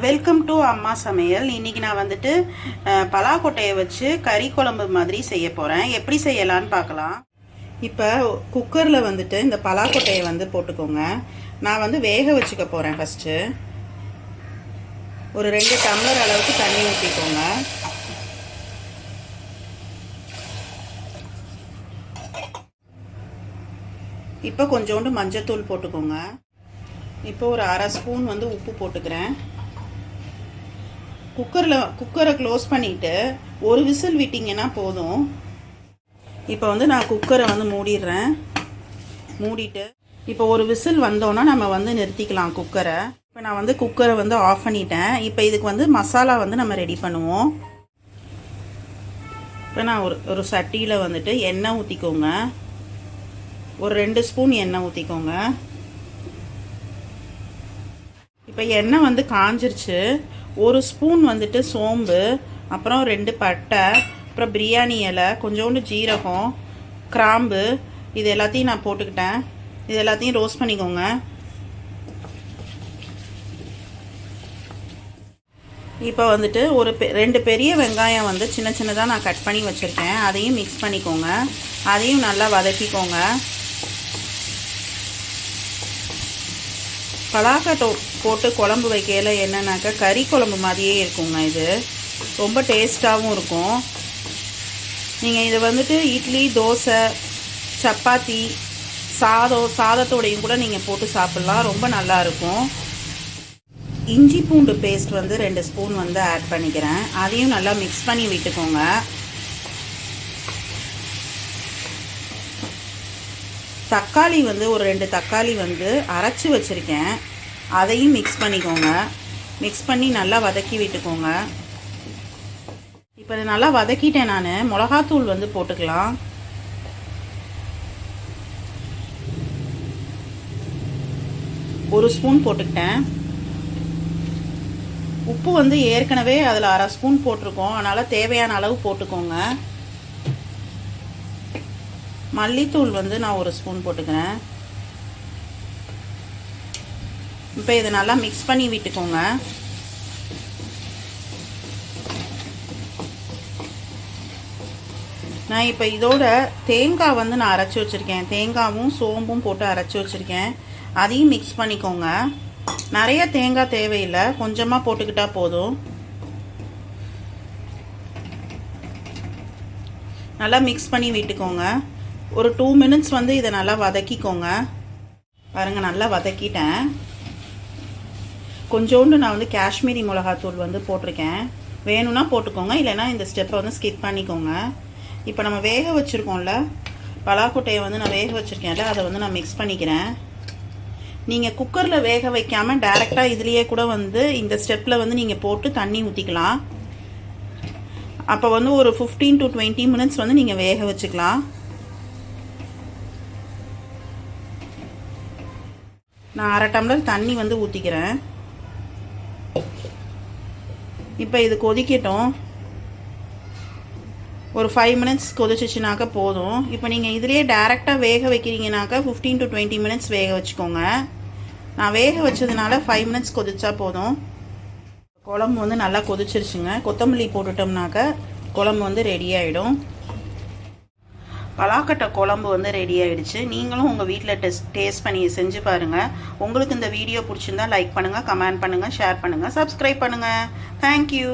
Welcome to அம்மா சமையல். இன்னைக்கு நான் வந்துட்டு பலாக்கொட்டையை வச்சு கறி குழம்பு மாதிரி செய்ய போகிறேன் எப்படி செய்யலான்னு பார்க்கலாம். இப்போ குக்கரில் வந்துட்டு இந்த பலாக்கொட்டையை வந்து போட்டுக்கோங்க. நான் வந்து வேக வச்சுக்க போகிறேன் ஃபஸ்ட்டு ஒரு ரெண்டு டம்ளர் அளவுக்கு தண்ணி ஊற்றிக்கோங்க இப்போ கொஞ்சோண்டு மஞ்சத்தூள் போட்டுக்கோங்க. இப்போ ஒரு அரை ஸ்பூன் வந்து உப்பு போட்டுக்கிறேன். குக்கரில் குக்கரை க்ளோஸ் பண்ணிவிட்டு ஒரு விசில் விட்டிங்கன்னா போதும். இப்போ வந்து நான் குக்கரை வந்து மூடிடுறேன். மூடிட்டு இப்போ ஒரு விசில் வந்தோன்னா நம்ம வந்து நிறுத்திக்கலாம் குக்கரை. இப்போ நான் வந்து குக்கரை வந்து ஆஃப் பண்ணிட்டேன். இப்போ இதுக்கு வந்து மசாலா வந்து நம்ம ரெடி பண்ணுவோம். இப்போ நான் ஒரு ஒரு சட்டியில் வந்துட்டு எண்ணெய் ஊற்றிக்கோங்க ஒரு ரெண்டு ஸ்பூன் எண்ணெய் ஊற்றிக்கோங்க இப்போ எண்ணெய் வந்து காஞ்சிருச்சு. ஒரு ஸ்பூன் வந்துட்டு சோம்பு அப்புறம் ரெண்டு பட்டை அப்புறம் பிரியாணி இலை கொஞ்சோண்டு ஜீரகம் கிராம்பு இது எல்லாத்தையும் நான் போட்டுக்கிட்டேன். இது எல்லாத்தையும் ரோஸ்ட் பண்ணிக்கோங்க. இப்போ வந்துட்டு ஒரு பெ ரெண்டு பெரிய வெங்காயம் வந்து சின்ன சின்னதாக நான் கட் பண்ணி வச்சுருக்கேன். அதையும் மிக்ஸ் பண்ணிக்கோங்க. அதையும் நல்லா வதக்கிக்கோங்க. பலாக்கட்டை போட்டு குழம்பு வைக்கையில் என்னன்னாக்கா கறி குழம்பு மாதிரியே இருக்குங்க இது. ரொம்ப டேஸ்ட்டாகவும் இருக்கும். நீங்கள் இதை வந்துட்டு இட்லி தோசை சப்பாத்தி சாதம் சாதத்தோடையும் கூட நீங்கள் போட்டு சாப்பிட்லாம். ரொம்ப நல்லா இருக்கும். இஞ்சி பூண்டு பேஸ்ட் வந்து ரெண்டு ஸ்பூன் வந்து ஆட் பண்ணிக்கிறேன். அதையும் நல்லா மிக்ஸ் பண்ணி விட்டுக்கோங்க. தக்காளி வந்து ஒரு ரெண்டு தக்காளி வந்து அரைச்சி வச்சுருக்கேன். அதையும் மிக்ஸ் பண்ணிக்கோங்க. மிக்ஸ் பண்ணி நல்லா வதக்கி விட்டுக்கோங்க. இப்போ இதை நல்லா வதக்கிட்டேன் நான். மிளகாத்தூள் வந்து போட்டுக்கலாம். ஒரு ஸ்பூன் போட்டுக்கிட்டேன். உப்பு வந்து ஏற்கனவே அதில் அரை ஸ்பூன் போட்டிருக்கோம். அதனால் தேவையான அளவு போட்டுக்கோங்க. மல்லித்தூள் வந்து நான் ஒரு ஸ்பூன் போட்டுக்கிறேன். இப்போ இதை நல்லா மிக்ஸ் பண்ணி விட்டுக்கோங்க. நான் இப்போ இதோட தேங்காய் வந்து நான் அரைச்சி வச்சுருக்கேன். தேங்காவும் சோம்பும் போட்டு அரைச்சி வச்சுருக்கேன். அதையும் மிக்ஸ் பண்ணிக்கோங்க. நிறைய தேங்காய் தேவையில்லை. கொஞ்சமாக போட்டுக்கிட்டால் போதும். நல்லா மிக்ஸ் பண்ணி விட்டுக்கோங்க. ஒரு டூ மினிட்ஸ் வந்து இதை நல்லா வதக்கிக்கோங்க. பாருங்கள் நல்லா வதக்கிட்டேன். கொஞ்சோண்டு நான் வந்து காஷ்மீரி மிளகாத்தூள் வந்து போட்டிருக்கேன். வேணும்னா போட்டுக்கோங்க இல்லைன்னா இந்த ஸ்டெப்பை வந்து ஸ்கிப் பண்ணிக்கோங்க. இப்போ நம்ம வேக வச்சுருக்கோம்ல பலாக்கொட்டையை வந்து நான் வேக வச்சுருக்கேன்ல அதை வந்து நான் மிக்ஸ் பண்ணிக்கிறேன். நீங்கள் குக்கரில் வேக வைக்காமல் டேரெக்டாக இதுலேயே கூட வந்து இந்த ஸ்டெப்பில் வந்து நீங்கள் போட்டு தண்ணி ஊற்றிக்கலாம் அப்போ வந்து ஒரு ஃபிஃப்டீன் டு டுவெண்ட்டி மினிட்ஸ் வந்து நீங்கள் வேக வச்சுக்கலாம். நான் அரை டம்ளர் தண்ணி வந்து ஊற்றிக்கிறேன் இப்போ இது கொதிக்கட்டும். ஒரு ஃபைவ் மினிட்ஸ் கொதிச்சிச்சுனாக்கா போதும். இப்போ நீங்கள் இதுலேயே டேரெக்டாக வேக வைக்கிறீங்கனாக்கா ஃபிஃப்டீன் டு டுவெண்ட்டி மினிட்ஸ் வேக வச்சுக்கோங்க. நான் வேக வச்சதுனால ஃபைவ் மினிட்ஸ் கொதிச்சா போதும். குழம்பு வந்து நல்லா கொதிச்சிருச்சுங்க. கொத்தமல்லி போட்டுட்டோம்னாக்கா குழம்பு வந்து ரெடி ஆகிடும் பலாக்கட்டை குழம்பு வந்து ரெடி ஆகிடுச்சு நீங்களும் உங்கள் வீட்டில் டெஸ்ட் டேஸ்ட் பண்ணி செஞ்சு பாருங்கள் உங்களுக்கு இந்த வீடியோ பிடிச்சிருந்தா லைக் பண்ணுங்கள் கமெண்ட் பண்ணுங்கள் ஷேர் பண்ணுங்கள் சப்ஸ்கிரைப் பண்ணுங்கள் தேங்க்யூ